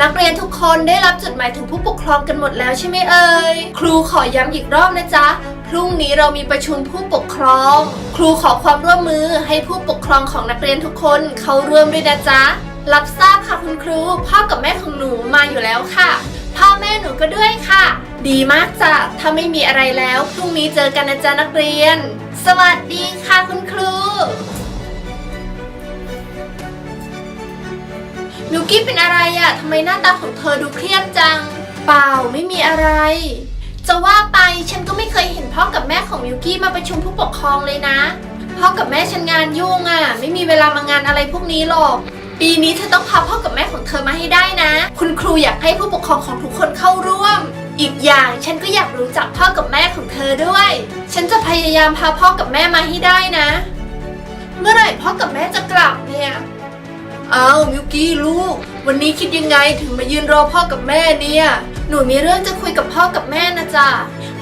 นักเรียนทุกคนได้รับจดหมายถึงผู้ปกครองกันหมดแล้วใช่ไหมเอ่ย ครูขอย้ำอีกรอบนะจ๊ะ พรุ่งนี้เรามีประชุมผู้ปกครอง ครูขอความร่วมมือให้ผู้ปกครองของนักเรียนทุกคนเข้าร่วมด้วยนะจ๊ะ รับทราบค่ะคุณครู พ่อกับแม่ของหนูมาอยู่แล้วค่ะ พ่อแม่หนูก็ด้วยค่ะ ดีมากจ้ะ ถ้าไม่มีอะไรแล้ว พรุ่งนี้เจอกันนะจ๊ะนักเรียน สวัสดีค่ะคุณครู มิวกี้เป็นอะไรอะ่ะทำไมหน้าตาของเธอดูเครียดจัง เปล่าไม่มีอะไร จะว่าไปฉันก็ไม่เคยเห็นพ่อกับแม่ของมิวกี้มาประชุมผู้ปกครองเลยนะ พ่อกับแม่ฉันงานยุ่งอะ่ะไม่มีเวลามางานอะไรพวกนี้หรอก ปีนี้เธอต้องพาพ่อกับแม่ของเธอมาให้ได้นะ คุณครูอยากให้ผู้ปกครองของทุกคนเข้าร่วม อีกอย่างฉันก็อยากรู้จักพ่อกับแม่ของเธอด้วย ฉันจะพยายามพาพ่อกับแม่มาให้ได้นะ เมื่อไหร่พ่อกับแม่จะกลับเนี่ย อ้าวมิวกี้ลูก วันนี้คิดยังไงถึงมายืนรอพ่อกับแม่เนี่ย หนูมีเรื่องจะคุยกับพ่อกับแม่นะจ๊ะ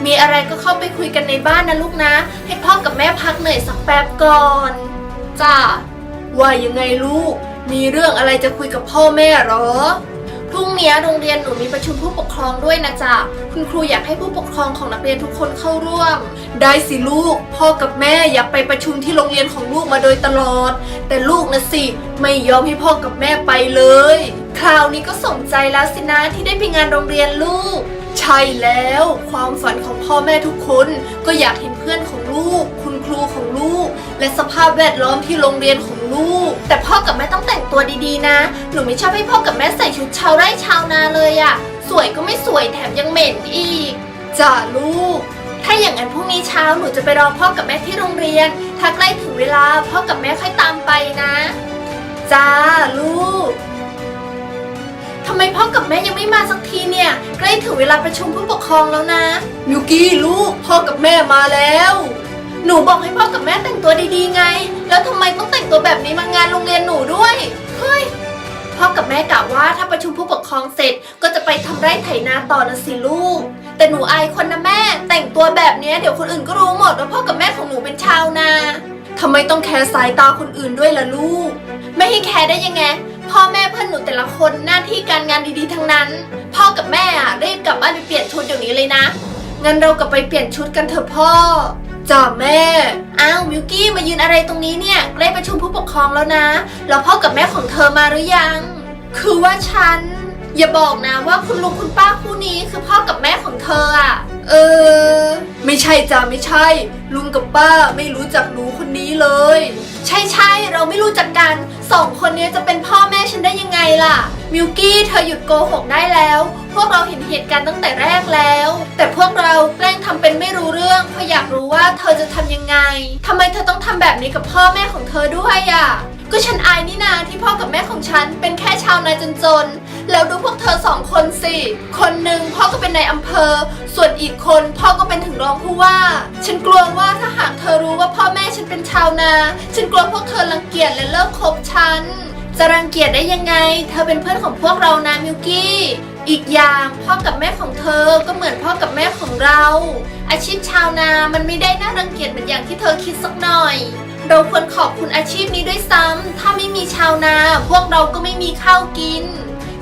มีอะไรก็เข้าไปคุยกันในบ้านนะลูกนะ ให้พ่อกับแม่พักเหนื่อยสักแป๊บก่อนจ้าว่ายังไงลูก มีเรื่องอะไรจะคุยกับพ่อแม่เหรอ พรุ่งนี้โรงเรียนหนูมีประชุมผู้ปกครองด้วยนะจ๊ะ คุณครูอยากให้ผู้ปกครองของนักเรียนทุกคนเข้าร่วม ได้สิลูก พ่อกับแม่อยากไปประชุมที่โรงเรียนของลูกมาโดยตลอด แต่ลูกนะสิ ไม่ยอมให้พ่อกับแม่ไปเลย คราวนี้ก็สมใจแล้วสินะที่ได้ไปงานโรงเรียนลูก ใช่แล้ว ความฝันของพ่อแม่ทุกคนก็อยากเห็นเพื่อนของลูกคุณ รูของลูก และสภาพแวดล้อมที่โรงเรียนของลูก แต่พ่อกับแม่ต้องแต่งตัวดีๆนะ หนูไม่ชอบให้พ่อกับแม่ใส่ชุดชาวไร่ชาวนาเลยอะสวยก็ไม่สวยแถมยังเหม็นอีกจ้าลูก ถ้าอย่างนั้นพรุ่งนี้เช้าหนูจะไปรอพ่อกับแม่ที่โรงเรียน ถ้าใกล้ถึงเวลาพ่อกับแม่ค่อยตามไปนะจ้าลูกทำไมพ่อกับแม่ยังไม่มาสักทีเนี่ย ใกล้ถึงเวลาประชุมผู้ปกครองแล้วนะมิวกี้ลูก พ่อกับแม่มาแล้ว หนูบอกให้พ่อกับแม่แต่งตัวดีๆไง แล้วทำไมต้องแต่งตัวแบบนี้มางานโรงเรียนหนูด้วย เฮ้ย พ่อกับแม่กะว่าถ้าประชุมผู้ปกครองเสร็จ ก็จะไปทำไร่ไถนาต่อนะสิลูก แต่หนูอายคนนะแม่ แต่งตัวแบบนี้เดี๋ยวคนอื่นก็รู้หมดว่าพ่อกับแม่ของหนูเป็นชาวนาทำไมต้องแคร์สายตาคนอื่นด้วยล่ะลูก ไม่ให้แคร์ได้ยังไง พ่อแม่เพื่อนหนูแต่ละคนหน้าที่การงานดีๆทั้งนั้น พ่อกับแม่อะรีบกลับบ้านไปเปลี่ยนชุดเดี๋ยวนี้เลยนะ งั้นเรากลับไปเปลี่ยนชุดกันเถอะพ่อ จ้าแม่ อ้าวมิวกี้มายืนอะไรตรงนี้เนี่ยใกล้ประชุมผู้ปกครองแล้วนะ แล้วพ่อกับแม่ของเธอมาหรือยัง คือว่าฉัน อย่าบอกนะว่าคุณลุงคุณป้าคู่นี้คือพ่อกับแม่ของเธออะเออ ไม่ใช่จ้าไม่ใช่ ลุงกับป้าไม่รู้จักหนูคนนี้เลย ใช่ใช่เราไม่รู้จักกันสองคนนี้จะเป็นพ่อแม่ฉันได้ยังไงล่ะมิวกี้เธอหยุดโกหกได้แล้ว พวกเราเห็นเหตุการณ์ตั้งแต่แรกแล้ว เธอจะทำยังไงทำไมเธอต้องทำแบบนี้กับพ่อแม่ของเธอด้วยอะก็ฉันอายนี่นาที่พ่อกับแม่ของฉันเป็นแค่ชาวนาจนๆ แล้วดูพวกเธอสองคนสิ คนหนึ่งพ่อก็เป็นนายอำเภอ ส่วนอีกคนพ่อก็เป็นถึงรองผู้ว่า ฉันกลัวว่าถ้าหากเธอรู้ว่าพ่อแม่ฉันเป็นชาวนา ฉันกลัวพวกเธอรังเกียจและเลิกคบฉัน จะรังเกียจได้ยังไง เธอเป็นเพื่อนของพวกเรานะมิวกี้ อีกอย่างพ่อกับแม่ของเธอก็เหมือนพ่อกับแม่ของเรา อาชีพชาวนามันไม่ได้น่ารังเกียจเหมือนอย่างที่เธอคิดสักหน่อย เราควรขอบคุณอาชีพนี้ด้วยซ้ำถ้าไม่มีชาวนา พวกเราก็ไม่มีข้าวกิน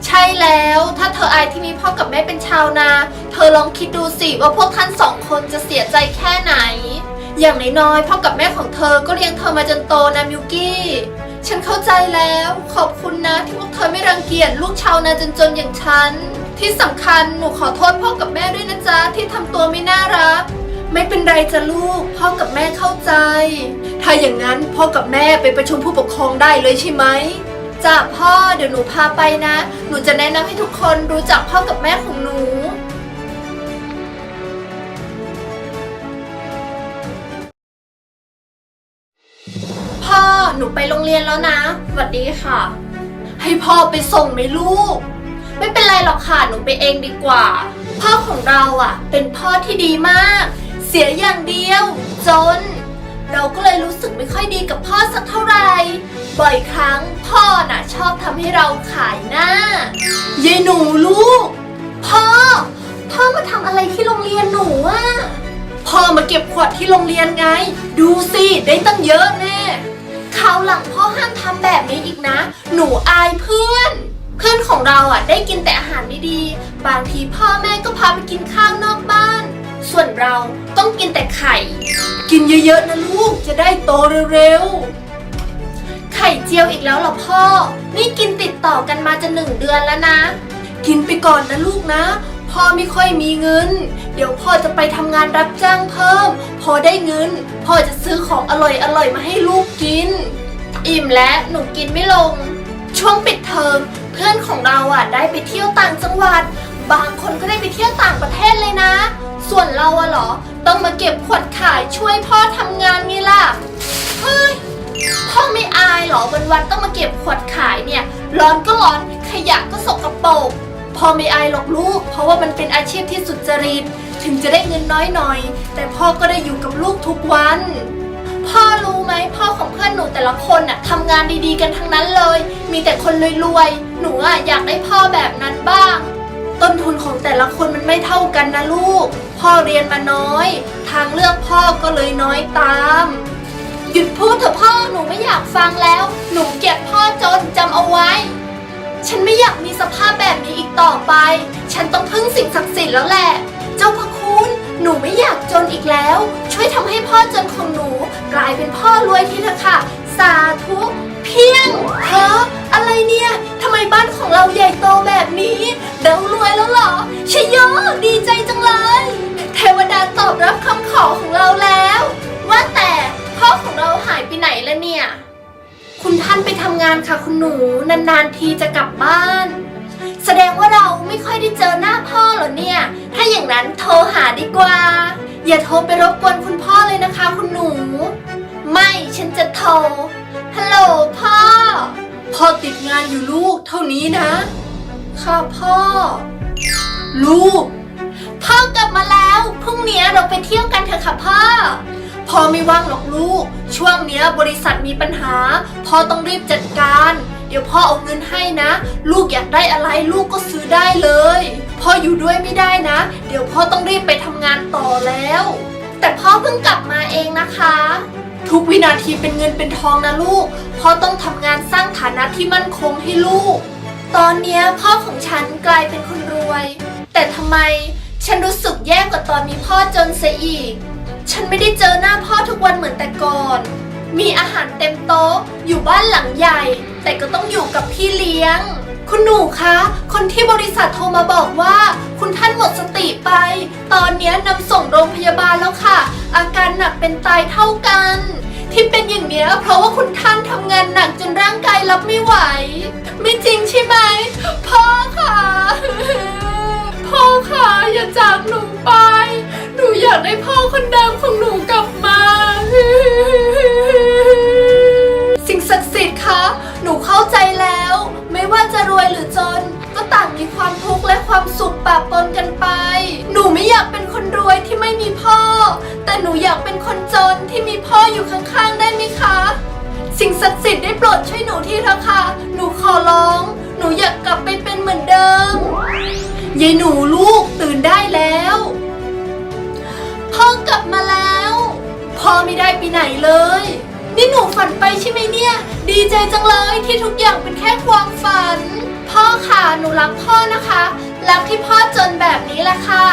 ใช่แล้ว ถ้าเธออายที่มีพ่อกับแม่เป็นชาวนา เธอลองคิดดูสิว่าพวกท่านสองคนจะเสียใจแค่ไหน อย่างน้อยๆพ่อกับแม่ของเธอก็เลี้ยงเธอมาจนโตนะมิวกี้ฉันเข้าใจแล้ว ขอบคุณนะที่พวกเธอไม่รังเกียจลูกชาวนาจนๆอย่างฉัน ที่สำคัญหนูขอโทษพ่อกับแม่ด้วยนะจ๊ะที่ทำตัวไม่น่ารัก ไม่เป็นไรจ้ะลูก พ่อกับแม่เข้าใจ ถ้าอย่างนั้นพ่อกับแม่ไปประชุมผู้ปกครองได้เลยใช่ไหมจ้ะพ่อเดี๋ยวหนูพาไปนะ หนูจะแนะนำให้ทุกคนรู้จักพ่อกับแม่ของหนูพ่อหนูไปโรงเรียนแล้วนะสวัสดีค่ะ ให้พ่อไปส่งไหมลูก ไม่เป็นไรหรอกค่ะหนูไปเองดีกว่า พ่อของเราอะ เป็นพ่อที่ดีมาก เสียอย่างเดียว จน เราก็เลยรู้สึกไม่ค่อยดีกับพ่อสักเท่าไหร่บ่อยครั้งพ่อน่ะชอบทำให้เราขายหน้ายายหนูลูก พ่อ พ่อมาทำอะไรที่โรงเรียนหนูอะพ่อมาเก็บขวดที่โรงเรียนไง ดูสิได้ตั้งเยอะแน่คราวหลังพ่อห้ามทำแบบนี้อีกนะ หนูอายเพื่อน เพื่อนของเราอะได้กินแต่อาหารดีๆ บางทีพ่อแม่ก็พาไปกินข้าวนอกบ้าน ส่วนเราต้องกินแต่ไข่ กินเยอะๆนะลูกจะได้โตเร็วๆ ไข่เจียวอีกแล้วเหรอพ่อ นี่กินติดต่อกันมาจะหนึ่งเดือนแล้วนะ กินไปก่อนนะลูกนะ พ่อไม่ค่อยมีเงิน เดี๋ยวพ่อจะไปทำงานรับจ้างเพิ่ม พอได้เงิน พ่อจะซื้อของอร่อยๆมาให้ลูกกิน อิ่มและหนูกินไม่ลง ช่วงปิดเทอมเพื่อนของเราอะได้ไปเที่ยวต่างจังหวัด บางคนก็ได้ไปเที่ยวต่างประเทศเลยนะ ส่วนเราอะเหรอ ต้องมาเก็บขวดขายช่วยพ่อทำงานนี่ล่ะ เฮ้ย พ่อไม่อายเหรอวันๆต้องมาเก็บขวดขายเนี่ย ร้อนก็ร้อนขยะก็สกปรกพ่อไม่อายหรอกลูก เพราะว่ามันเป็นอาชีพที่สุจริต ถึงจะได้เงินน้อยหน่อย แต่พ่อก็ได้อยู่กับลูกทุกวัน พ่อรู้ไหมพ่อของเพื่อนหนูแต่ละคนน่ะทำงานดีๆกันทั้งนั้นเลย มีแต่คนรวยๆหนูอะอยากได้พ่อแบบนั้นบ้าง ต้นทุนของแต่ละคนมันไม่เท่ากันนะลูก พ่อเรียนมาน้อย ทางเลือกพ่อก็เลยน้อยตาม หยุดพูดเถอะพ่อหนูไม่อยากฟังแล้ว หนูเกลียดพ่อจนจำเอาไว้ ฉันไม่อยากมีสภาพแบบนี้อีกต่อไป ฉันต้องพึ่งสิ่งศักดิ์สิทธิ์แล้วแหละ เจ้าพระคุณ หนูไม่อยากจนอีกแล้ว ช่วยทำให้พ่อจนของหนู กลายเป็นพ่อรวยทีเถอะค่ะ สาธุเพียงเฮ้ออะไรเนี่ยทำไมบ้านของเราใหญ่โตแบบนี้เดารวยแล้วเหรอชยโยดีใจจังเลย เทวดาตอบรับคำขอของเราแล้ว ว่าแต่พ่อของเราหายไปไหนแล้วเนี่ย คุณท่านไปทำงานค่ะคุณหนูนานๆทีจะกลับบ้าน แสดงว่าเราไม่ค่อยได้เจอหน้าพ่อเหรอเนี่ย ถ้าอย่างนั้นโทรหาดีกว่า อย่าโทรไปรบกวนคุณพ่อเลยนะคะ คุณหนู ไม่ฉันจะโทร ฮัลโหลพ่อ พ่อติดงานอยู่ลูกเท่านี้นะ ค่ะพ่อ ลูก พ่อกลับมาแล้วพรุ่งนี้เราไปเที่ยวกันเถอะค่ะพ่อ พ่อไม่ว่างหรอกลูก ช่วงเนี้ยบริษัทมีปัญหา พ่อต้องรีบจัดการ เดี๋ยวพ่อเอาเงินให้นะ ลูกอยากได้อะไรลูกก็ซื้อได้เลย พ่ออยู่ด้วยไม่ได้นะ เดี๋ยวพ่อต้องรีบไปทำงานต่อแล้ว แต่พ่อเพิ่งกลับมาเองนะคะ ทุกวินาทีเป็นเงินเป็นทองนะลูก พ่อต้องทำงานสร้างฐานะที่มั่นคงให้ลูก ตอนนี้พ่อของฉันกลายเป็นคนรวย แต่ทำไมฉันรู้สึกแย่กว่าตอนมีพ่อจนเสียอีก ฉันไม่ได้เจอหน้าพ่อทุกวันเหมือนแต่ก่อน มีอาหารเต็มโต๊ะ อยู่บ้านหลังใหญ่ แต่ก็ต้องอยู่กับพี่เลี้ยง คุณหนูคะ คนที่บริษัทโทรมาบอกว่า คุณท่านหมดสติไป ตอนนี้นำส่งโรงพยาบาลแล้วค่ะ อาการหนักเป็นตายเท่ากัน ที่เป็นอย่างเนี้ยเพราะว่าคุณท่านทำงานหนักจนร่างกายรับไม่ไหว ไม่จริงใช่ไหมพ่อค่ะพ่อค่ะอย่าจากหนูไป หนูอยากได้พ่อคนเดิม อยากเป็นคนจนที่มีพ่ออยู่ข้างๆได้ไหมคะ สิ่งศักดิ์สิทธิ์ได้โปรดช่วยหนูทีเถอะค่ะ หนูขอร้อง หนูอยากกลับไปเป็นเหมือนเดิมยายหนูลูกตื่นได้แล้ว พ่อกลับมาแล้ว พ่อไม่ได้ไปไหนเลย นี่หนูฝันไปใช่ไหมเนี่ย ดีใจจังเลยที่ทุกอย่างเป็นแค่ความฝัน พ่อค่ะหนูรักพ่อนะคะ รักที่พ่อจนแบบนี้แหละค่ะ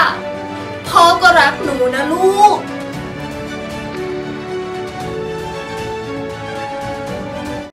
พ่อก็รักหนูนะลูก